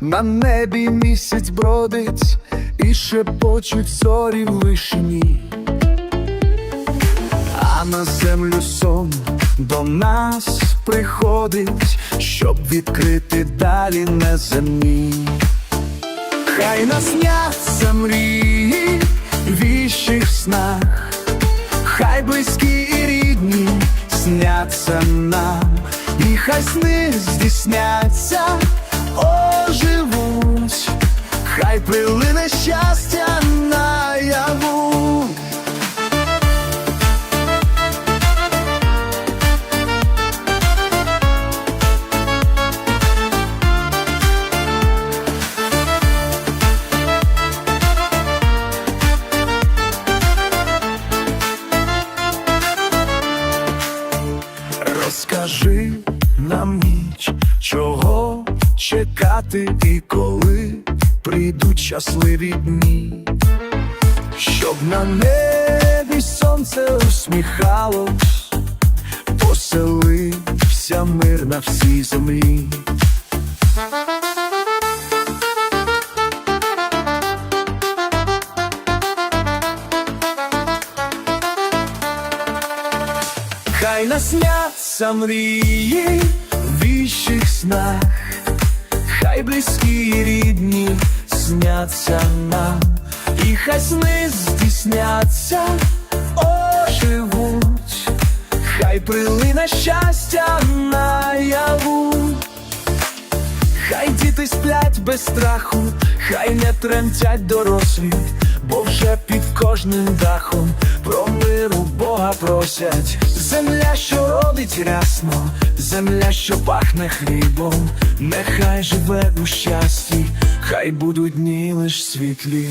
на небі місяць бродить, і шепочуть зорі в вишні, а на землю сон до нас приходить, щоб відкрити далі неземні. Хай насняться мрії віщих снах, хай близькі і рідні сняться нам, і хай сни здійсняться, хай прилине щастя наяву. Розкажи нам ніч, чого чекати і коли прийдуть щасливі дні, щоб на небі сонце усміхалось, поселився мир на всій землі. Хай насняться мрії в віщих снах, хай близькі і рідні сняться нам, і хай сни здійсняться, оживуть, хай прилине щастя наяву. Хай діти сплять без страху, хай не тремтять дорослі, бо вже під кожним дахом про миру Бога просять. Земля, що родить рясно, земля, що пахне хлібом, нехай живе у щасті, хай будуть дні лиш світлі.